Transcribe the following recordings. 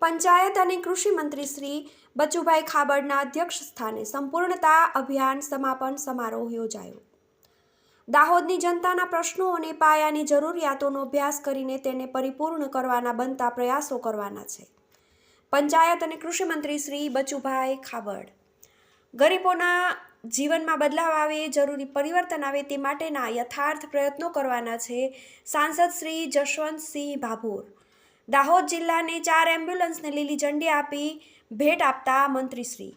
પંચાયત અને કૃષિ મંત્રી શ્રી બચુભાઈ ખાબડના અધ્યક્ષ સ્થાને સંપૂર્ણતા અભિયાન સમાપન સમારોહ યોજાયો. દાહોદની જનતાના પ્રશ્નો અને પાયાની જરૂરિયાતોનો અભ્યાસ કરીને તેને પરિપૂર્ણ કરવાના બનતા પ્રયાસો કરવાના છે. પંચાયત અને કૃષિ મંત્રી શ્રી બચુભાઈ ખાબડ. ગરીબોના જીવનમાં બદલાવ આવે, જરૂરી પરિવર્તન આવે તે માટેના યથાર્થ પ્રયત્નો કરવાના છે સાંસદ શ્રી જશવંતસિંહ ભાભોર. દાહોદ જિલ્લાને ચાર એમ્બ્યુલન્સને લીલી ઝંડી આપી ભેટ આપતા મંત્રીશ્રી.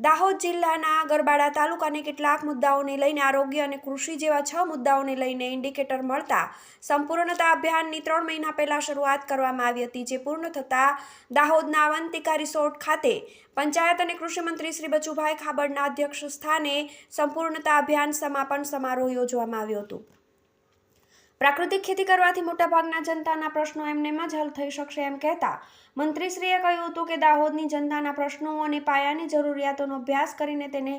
દાહોદ જિલ્લાના ગરબાડા તાલુકાને કેટલાક મુદ્દાઓને લઈને આરોગ્ય અને કૃષિ જેવા છ મુદ્દાઓને લઈને ઇન્ડિકેટર મળતા સંપૂર્ણતા અભિયાનની ત્રણ મહિના પહેલાં શરૂઆત કરવામાં આવી હતી, જે પૂર્ણ થતાં દાહોદના અવંતિકા રિસોર્ટ ખાતે પંચાયત અને કૃષિમંત્રી શ્રી બચુભાઈ ખાબડના અધ્યક્ષ સ્થાને સંપૂર્ણતા અભિયાન સમાપન સમારોહ યોજવામાં આવ્યો હતો. પ્રાકૃતિક ખેતી કરવાથી મોટાભાગના જનતાના પ્રશ્નો એમને જ હલ થઈ શકશે એમ કહેતા મંત્રીશ્રીએ કહ્યું હતું કે દાહોદની જનતાના પ્રશ્નો અને પાયાની જરૂરિયાતોનો અભ્યાસ કરીને તેને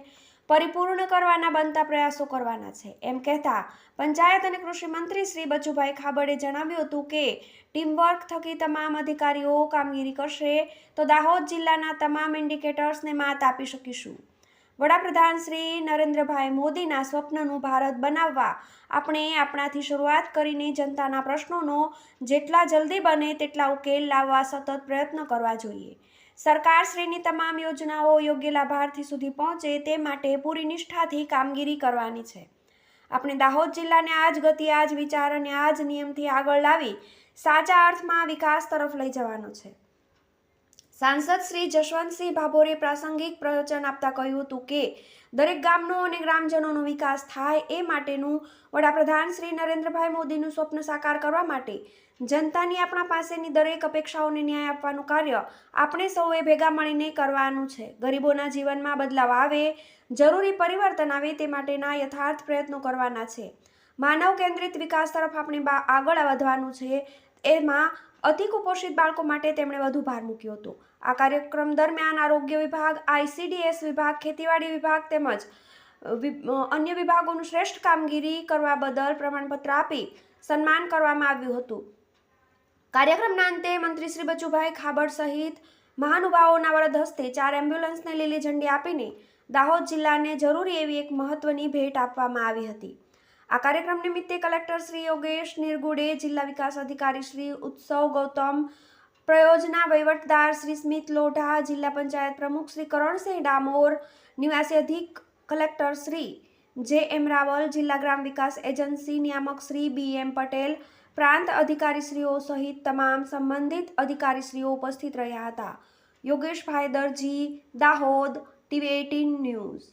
પરિપૂર્ણ કરવાના બનતા પ્રયાસો કરવાના છે. એમ કહેતા પંચાયત અને કૃષિ મંત્રી શ્રી બચુભાઈ ખાબડે જણાવ્યું હતું કે, ટીમવર્ક થકી તમામ અધિકારીઓ કામગીરી કરશે તો દાહોદ જિલ્લાના તમામ ઇન્ડિકેટર્સને માત આપી શકીશું. વડાપ્રધાન શ્રી નરેન્દ્રભાઈ મોદીના સ્વપ્નનું ભારત બનાવવા આપણે આપણાથી શરૂઆત કરીને જનતાના પ્રશ્નોનો જેટલા જલ્દી બને તેટલા ઉકેલ લાવવા સતત પ્રયત્ન કરવા જોઈએ. સરકારશ્રીની તમામ યોજનાઓ યોગ્ય લાભાર્થી સુધી પહોંચે તે માટે પૂરી નિષ્ઠાથી કામગીરી કરવાની છે. આપણે દાહોદ જિલ્લાને આ જ ગતિ આ જ વિચાર અને આ જ નિયમથી આગળ લાવી સાચા અર્થમાં વિકાસ તરફ લઈ જવાનો છે. સાંસદ શ્રી જશવંતસિંહ ભાભોરે પ્રાસંગિક પ્રવચન આપતા કહ્યું હતું કે, દરેક ગામનો અને ગ્રામજનોનો વિકાસ થાય એ માટેનું વડાપ્રધાન શ્રી નરેન્દ્રભાઈ મોદીનું સ્વપ્ન સાકાર કરવા માટે જનતાની આપણા પાસેની દરેક અપેક્ષાઓને ન્યાય આપવાનું કાર્ય આપણે સૌએ ભેગા મળીને કરવાનું છે. ગરીબોના જીવનમાં બદલાવ આવે, જરૂરી પરિવર્તન આવે તે માટેના યથાર્થ પ્રયત્નો કરવાના છે. માનવ કેન્દ્રિત વિકાસ તરફ આપણે આગળ વધવાનું છે, એમાં અતિ કુપોષિત બાળકો માટે તેમણે વધુ ભાર મૂક્યો હતો. આ કાર્યક્રમ દરમિયાન આરોગ્ય વિભાગ આઈસીડીએસ વિભાગ, ખેતીવાડી વિભાગ તેમજ અન્ય વિભાગોનું શ્રેષ્ઠ કામગીરી કરવા બદલ પ્રમાણપત્ર આપી સન્માન કરવામાં આવ્યું હતું. કાર્યક્રમના અંતે મંત્રી શ્રી બચુભાઈ ખાબડ સહિત મહાનુભાવોના વરદ હસ્તે ચાર એમ્બ્યુલન્સને લીલી ઝંડી આપીને દાહોદ જિલ્લાને જરૂરી એવી એક મહત્વની ભેટ આપવામાં આવી હતી. આ કાર્યક્રમ નિમિત્તે કલેક્ટર શ્રી યોગેશ નિર્ગુડે, જિલ્લા વિકાસ અધિકારી શ્રી ઉત્સવ ગૌતમ, પ્રયોજના વહીવટદાર શ્રી સ્મિત લોઢા, જિલ્લા પંચાયત પ્રમુખ શ્રી કરણસિંહ ડામોર, નિવાસી અધિક કલેક્ટર શ્રી જે એમ રાવલ, જિલ્લા ગ્રામ વિકાસ એજન્સી નિયામક શ્રી બી એમ પટેલ, પ્રાંત અધિકારીશ્રીઓ સહિત તમામ સંબંધિત અધિકારીશ્રીઓ ઉપસ્થિત રહ્યા હતા. Yogeshbhai Darji, Dahod, TV eighteen news.